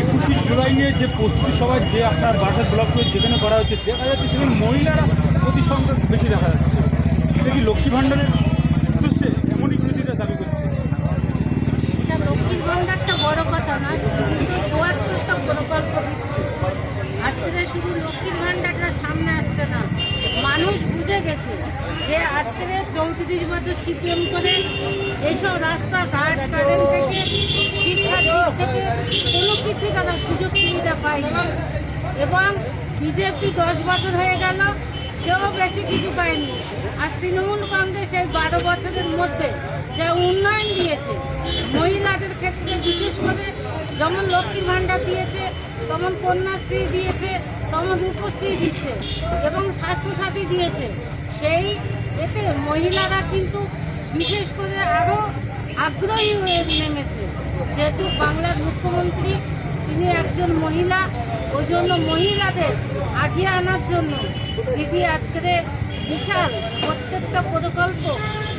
একুশে জুলাই নিয়ে যে প্রস্তুতি সভায় যে আপনার বাসা ব্লক করে যেখানে করা হচ্ছে দেখা যাচ্ছে সেখানে মহিলারা প্রতি সংখ্যা বেশি দেখা যাচ্ছে। সেটা কি লক্ষ্মী ভাণ্ডারের উদ্দেশ্যে এমনই প্রতিটা দাবি করছে? এটা লক্ষ্মীর ভাণ্ডারটা বড় কথা না আজকে শুধু লক্ষ্মীর ভাণ্ডারটা সামনে আসছে না, মানুষ বুঝে গেছে। যে আজকে চৌত্রিশ বছর সিপিএম করে এইসব রাস্তাঘাট কারেন্ট থেকে শিক্ষার দিক থেকে কোনো কিছু তারা সুযোগ সুবিধা পায়নি। এবং বিজেপি দশ বছর হয়ে গেল, সেও বেশি কিছু পায়নি। আর তৃণমূল কংগ্রেস এই বারো বছরের মধ্যে যে উন্নয়ন দিয়েছে, মহিলাদের ক্ষেত্রে বিশেষ করে যেমন লক্ষ্মীর ভাণ্ডার দিয়েছে, তেমন কন্যাশ্রী দিয়েছে, তেমন রূপশ্রী দিচ্ছে এবং স্বাস্থ্যসাথী দিয়েছে। সেই এতে মহিলারা কিন্তু বিশেষ করে আরও আগ্রহী হয়ে নেমেছে যেহেতু বাংলার মুখ্যমন্ত্রী, তিনি একজন মহিলা, ওই জন্য মহিলাদের আগিয়ে আনার জন্য দিদি আজকের বিশাল প্রত্যেকটা প্রকল্প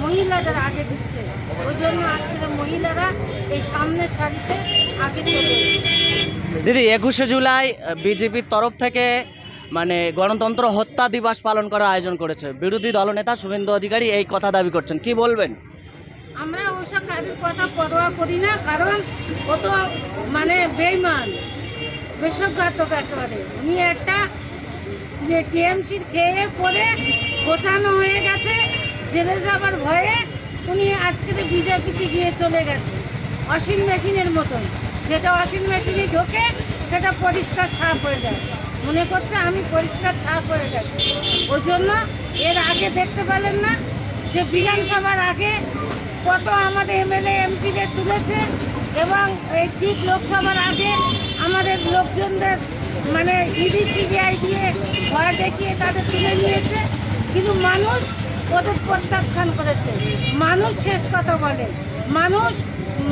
মহিলাদের আগে দিচ্ছে ওই জন্য আজকের মহিলারা এই সামনের সারিতে আগে। দিদি, একুশে জুলাই বিজেপির তরফ থেকে মানে গণতন্ত্র হত্যা দিবস পালন করার আয়োজন করেছে। বিরোধী দলনেতা শুভেন্দু অধিকারী এই কথা দাবি করছেন। কি বলবেন? আমরা ওসব কাজের কথা পরোয়া করি না, কারণ ও তো মানে বেইমান বেসরকারক একেবারে। উনি একটা যে টিএমসির খেয়ে পরে গোছানো হয়ে গেছে, জেলে যাবার ভয়ে উনি আজকের বিজেপিতে গিয়ে চলে গেছে অসীন মেশিনের মতন। যেটা অসীন মেশিনে ঢোকে, সেটা পরিষ্কার ছাপ হয়ে যায়। মনে করছে আমি পরিষ্কার ছাপ হয়ে গেছি। ওই জন্য এর আগে দেখতে পেলেন না যে বিধানসভার আগে কত আমাদের এমএলএ, এমপিদের তুলেছে এবং এই ঠিক লোকসভার আগে আমাদের লোকজনদের মানে ইডি, সিবিআই দিয়ে ভয় দেখিয়ে তাদের তুলে নিয়েছে। কিন্তু মানুষ ওদের প্রত্যাখ্যান করেছে। মানুষ শেষ কথা বলে। মানুষ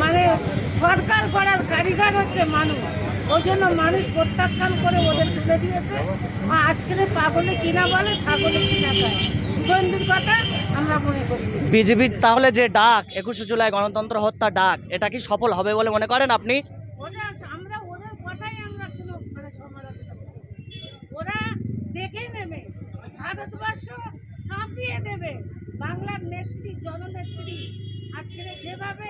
মানে সরকার করার কারিগর হচ্ছে মানুষ। ওই জন্য মানুষ প্রত্যাখ্যান করে ওদের তুলে দিয়েছে। আর আজকের পাগলে কিনা বলে ছাগলে কিনা খায়। সুগন্ধির কথা আমরা মনে করি বিজেপির তাহলে যে ডাক একুশে জুলাই গণতন্ত্র হত্যা ডাক এটা কি সফল হবে বলে মনে করেন আপনি? আমরা ওদের কথাই আমরা কোনো মানে সমালোচনা ওরা দেখে নেবে ভারতবর্ষ কাঁপিয়ে দেবে। বাংলার নেত্রী জননেত্রী আজকে যেভাবে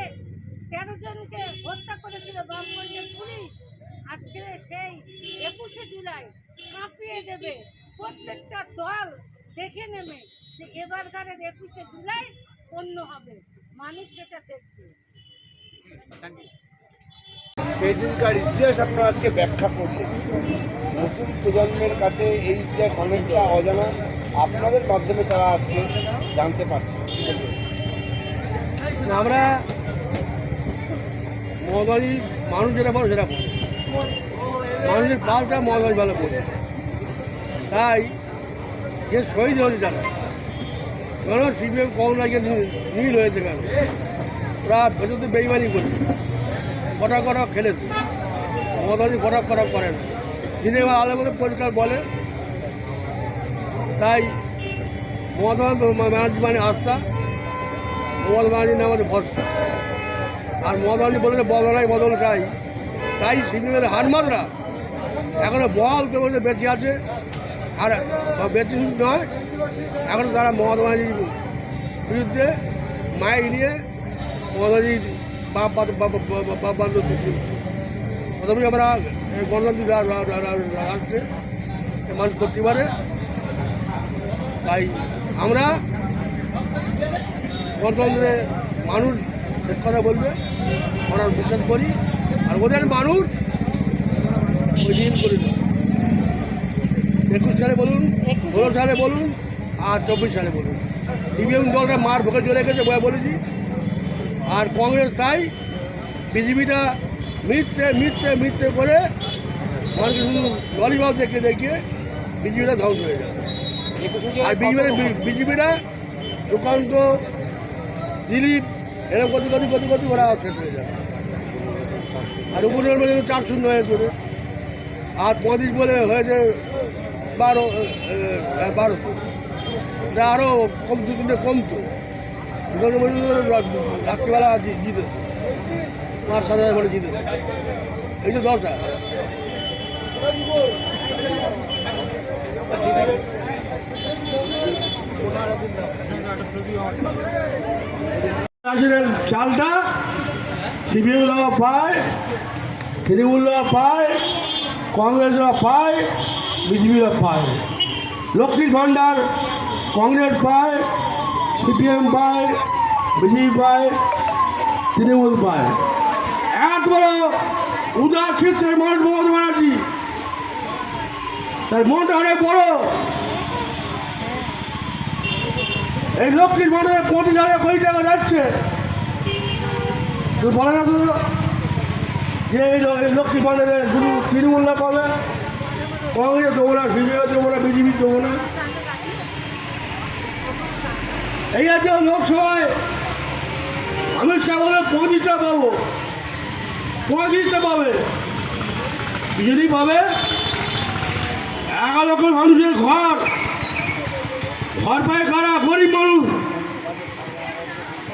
তেরো জনকে হত্যা করেছিল বামপন্থের পুলিশ আজকে সেই একুশে জুলাই কাঁপিয়ে দেবে। প্রত্যেকটা দল দেখে নেবে যে এবারকারের একুশে জুলাই অন্য হবে। মানুষ সেটা দেখবে। সেই দিনকার ইতিহাস আপনারা আজকে ব্যাখ্যা করলেন। নতুন প্রজন্মের কাছে এই ইতিহাস অনেকটা অজানা। আপনাদের মাধ্যমে তারা আজকে জানতে পারছে। আমরা মহাবাড়ির মানুষ যেটা বলো সেটা বলি। মানুষের পালটা মহাবাড়ি ভালো বলি তাই যে শহীদ হয়েছে যারা কেন সিপিএম কম লাগে নীল হয়েছে কেন? ওরা ভেতরতে বেইমানি করছে। কটা কটা খেলেছে মহাবাড়ি কটা কটা করে না। বেলা আলো করে পরিষ্কার বলে। তাই মমতা ব্যানার্জি মানে আস্থা। মমতা ব্যানার্জি নামে ভরসা। আর মমতা বললে বদলাই বদল চাই। তাই সিপিএমের হারমাদরা এখনও বল কেউ বেঁচে আছে আর বেঁচে নয় এখনও তারা মহাত্মা বিরুদ্ধে মাইক নিয়ে ব্যানার্জির বাপ বাপ বান্ধব প্রথমে আমরা গণতন্ত্র আসছে মানুষ করতে পারে তাই আমরা গণতন্ত্রে মানুষ কথা বলবে আমরা বিশ্বাস করি আর ওদের মানুষ ওই ঋণ করে দেবে। একুশ সালে বলুন ষোলো সালে বলুন আর চব্বিশ সালে বলুন। সিপিএম দলটা মার ভোগে চলে গেছে বয়ে বলেছি। আর কংগ্রেস তাই বিজেপিটা মিথ্যে মিথ্যে মিথ্যে করে মানুষকে শুধু ললিবাব দেখে দেখিয়ে বিজেপিটা ধ্বংস হয়ে যাবে আর বিজেপির বিজেপিরা সুকান্ত দিলীপ এরকম কত কত কত কত ওরা শেষ হয়ে যাবে আর উপনির্বাচন মধ্যে চার শূন্য হয়ে চলে আর পঁয়ত্রিশ বলে হয়েছে বারো আহ, বারো। এটা আরও কম দু তিনটে কমতো। রাত্রিবেলা জিতে। পাঁচ সাত হাজার করে জিতে। এই তো দশটা। রাজনের চালটা সিপিএমরা পায়। তৃণমূলরা পায়, কংগ্রেসরা পায়, বিজেপিরা পায়। লক্ষ্মীর ভাণ্ডার কংগ্রেস পায়, সিপিএম পায়, বিজেপি পায়, তৃণমূল পায়। এত বড় উদার ক্ষেত্রের মানুষ মমতা ব্যানার্জি। তার মনটা অনেক বড়। এই লক্ষ্মীর ভাণ্ডারে পঁচিশ হাজার কোটি টাকা যাচ্ছে। তুই বলে না তো। যে লক্ষ্মী ভাণ্ডারে শুধু তৃণমূল না পাবে কংগ্রেস দেবো না সিপিএম দেবো না, বিজেপি দেবো না। এই আছে লোকসভায়। অমিত শাহ বলে পঁচিশটা পাবো। পঁয়ত্রিশটা পাবে। বিজেপি পাবে এগারো লক্ষ মানুষের ঘর। ঘর পায় কারা? গরিব মানুষ।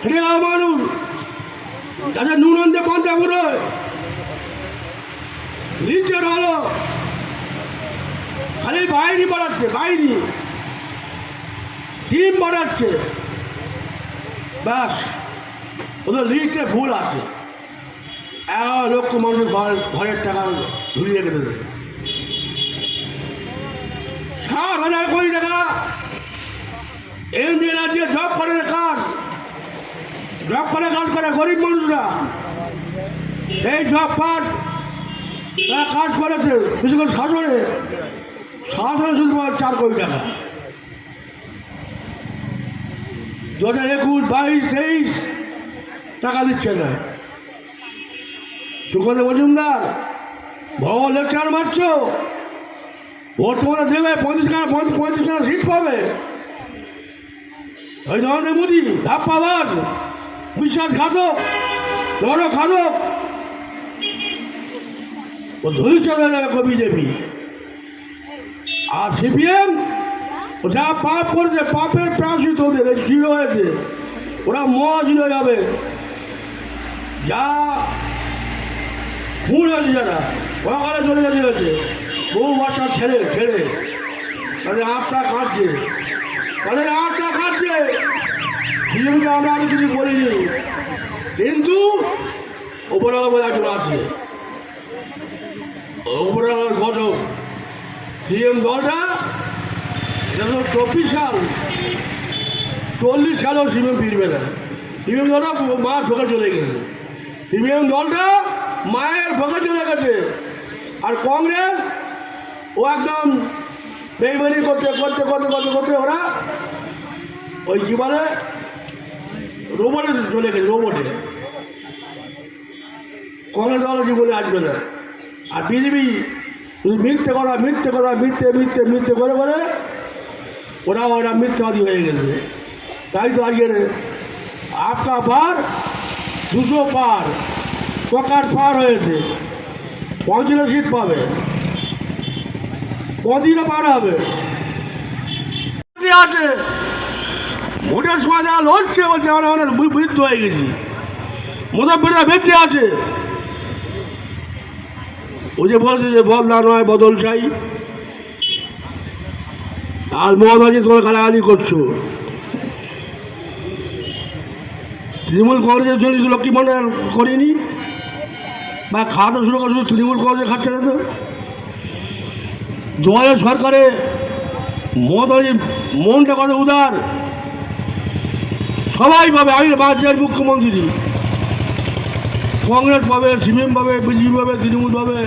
খেটে মানুষ। যাদের নুন আনতে পান্তা পুরো লিচের হলো খালি বাইরে বাড়াচ্ছে বাইরে টিম বাড়াচ্ছে ব্যাস, ওদের লিস্টে ভুল আছে। এগারো লক্ষ মানুষ ঘর, ঘরের টাকা রেখে দেবে ষাট হাজার কোটি টাকা এমনি রাজ্যে জব করে কাজ। জব করে কাজ করে গরিব মানুষরা। এই জব কার্ড তারা কাজ করেছে বিশেষ করে শাসনে শাসনে শুধু চার কোটি টাকা। দু হাজার একুশ, বাইশ, তেইশ টাকা দিচ্ছে না। সুখদেব মজুমদার, ভগবান লেকচার মারছ। ভোট দেবে, পঁয়ত্রিশ খানা পঁয়ত্রিশ খানা সিট পাবে। ওই নরেন্দ্র মোদী ধাপ পাবার বিশ্বাসঘাতক ঘাতক ও ধরি চলে যাবে বিজেপি আর সিপিএম ও যা পাপ করেছে, পাপের প্রাসিত ওদের জিরো হয়েছে। ওরা হয়ে যাবে। যা খুন হয়েছে যারা ওখানে চলে গেছে হয়েছে? বউ বাচ্চা ছেড়ে ছেড়ে। তাদের আত্মা কাটছে তাদের আত্মা কাটছে সিএমকে আমরা আগে কিছু বলিনি। কিন্তু ওপরে বলে একজন আছে। ওপরে ঘটক। সিএম দলটা, এটা তো চব্বিশ সাল, চল্লিশ সালেও সিপিএম ফিরবে না সিপিএম দলটা মার ঢোকে চলে গেছে। সিপিএম দলটা মায়ের ঢোকে চলে গেছে। আর কংগ্রেস, ও একদম বেইমানি করতে করতে করতে করতে করতে ওরা। ওই বলে? রোবটে চলে গেছে, রোবটে। কংগ্রেস দল জীবনে আসবে না। আর বিজেপি শুধু মিথ্যে কথা মিথ্যে কথা, মিথ্যে মিথ্যে মিথ্যে করে করে ওরা ওরা মিথ্যাবাদী হয়ে গেছে। তাই তো আজকের আপকা পার, দুশো পার পকার পার হয়েছে। পঞ্চান্ন সিট পাবে। কদিনও পার হবে। আছে? ভোটের সময় যারা লড়ছে, বলছে, আমরা অনেক বৃদ্ধ হয়ে গেছি। মোদাব্বিরা বেঁচে আছে। ও যে বলছে যে বদলা নয়, বদল চাই। আর মহাবাজি তোমার গালাগালি করছ। তৃণমূল কংগ্রেসের জন্য লক্ষ্মী ভাণ্ডার করিনি? বা খাওয়াতে শুরু করে তৃণমূল কংগ্রেসে খাচ্ছে না তো? দু হাজার সরকারে মমতাজির মনটা কত উদার। সবাই পাবে আমি রাজ্যের মুখ্যমন্ত্রী। কংগ্রেস পাবে, সিপিএম পাবে, বিজেপি পাবে, তৃণমূল পাবে।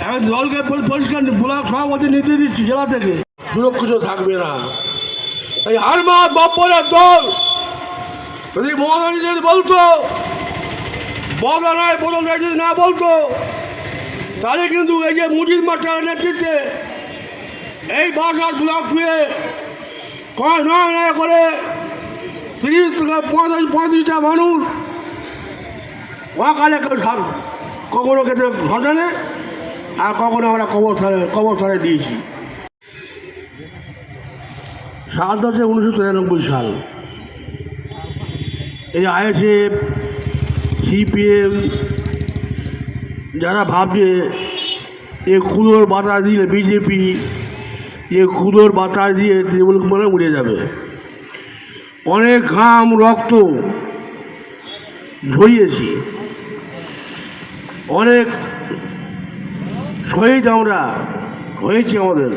এখন দলকে পরি- পরিষ্কার ব্লক সভাপতি নিতে দিচ্ছি জেলা থেকে। সুরক্ষিত থাকবে না। এই হারমাত বাপ্পরের দল, যদি মহারানী যদি বলতো বদলা নয় বদল যদি না বলতো, তাহলে কিন্তু এই যে মুজিব মাস্টারের নেতৃত্বে এই বাসার ব্লক পেয়ে কয় নয় নয় করে তিরিশ থেকে পঁয়তাল্লিশ পঁয়ত্রিশটা মানুষ অকালে কেউ ঝাড় কখনো কেটে ঘটনে আর কখনো আমরা কবর সারে কবর সারে দিয়েছি। সাল হচ্ছে উনিশশো তিরানব্বই সাল। এই আইএসএফ, সিপিএম, যারা ভাবছে এ কুলোর বাতাস দিলে বিজেপি, এ কুলোর বাতাস দিয়ে তৃণমূল মানে উড়ে যাবে। অনেক ঘাম, রক্ত ঝরিয়েছি। অনেক শহীদ আমরা হয়েছি আমাদের।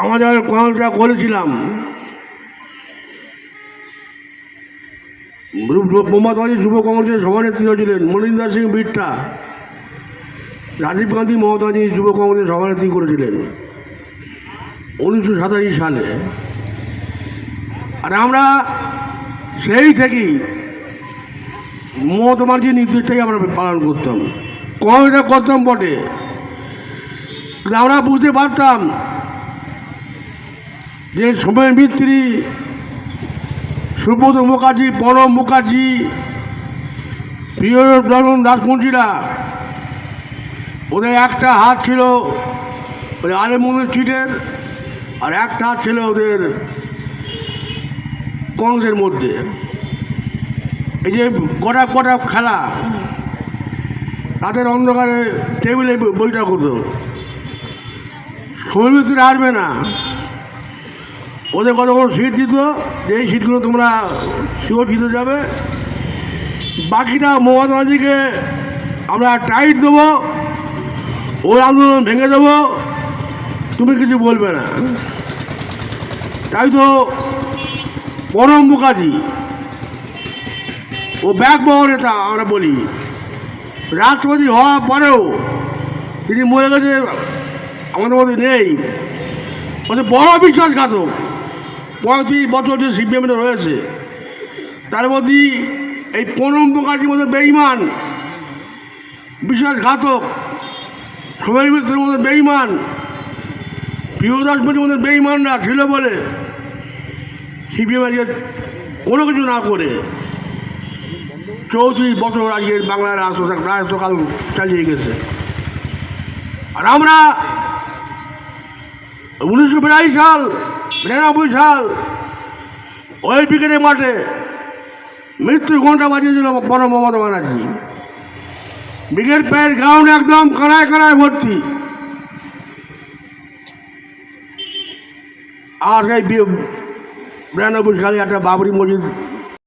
আমাদের কংগ্রেসটা করেছিলাম। মমতাজি যুব কংগ্রেসের সভানেত্রী হয়েছিলেন মনিন্দর সিং বিট্টা। রাজীব গান্ধী মমতাজি যুব কংগ্রেসের সভানেত্রী করেছিলেন উনিশশো সাতাশি সালে। আর আমরা সেই থেকেই মমতা ব্যানার্জির নির্দেশটাই আমরা পালন করতাম কংগ্রেসটা করতাম বটে? আমরা বুঝতে পারতাম যে সময় মিত্রী, সুব্রত মুখার্জি, প্রণব মুখার্জি প্রিয় দরণ দাসপঞ্জীরা ওদের একটা হাত ছিল ওই আলেমুনের চিটের আর একটা হাত ছিল ওদের কংগ্রেসের মধ্যে। এই যে কটা কটা খেলা, রাতের অন্ধকারে টেবিলে বইটা করতো সময় ভিতরে আসবে না। ওদের কত কোনো সিট দিত যে এই সিটগুলো তোমরা দিতে যাবে। বাকিটা মমতা আমরা টাইট দেবো, ওই আন্দোলন ভেঙে দেবো। তুমি কিছু বলবে না। তাই তো পরম মুখার্জি ও ব্যাকবহ নেতা আমরা বলি। রাষ্ট্রপতি হওয়ার পরেও তিনি মনে গেছে, আমাদের মধ্যে নেই। ওদের বড় বিশ্বাসঘাতক। পঁয়ত্রিশ বছর যে সিপিএমটা রয়েছে, তার মধ্যে এই প্রণব মুখার্জির মধ্যে বেইমান বিশ্বাসঘাতক সবাই মিত্রের মধ্যে বেইমান প্রিয়দাস মধ্যে মধ্যে বেইমানরা ছিল বলে সিপিএম কোনো কিছু না করে চৌত্রিশ বছর আজকে বাংলার রাষ্ট্রকাল চালিয়ে গেছে। আর আমরা উনিশশো বিরাশি সাল বিরানব্বই সাল ওই ব্রিগেডে মাঠে মৃত্যু ঘণ্টা বাজিয়েছিল বড় Mamata Banerjee. Brigade parade ground একদম কানায় কানায় ভর্তি। আর সেই বিরানব্বই সালে একটা বাবরি মসজিদ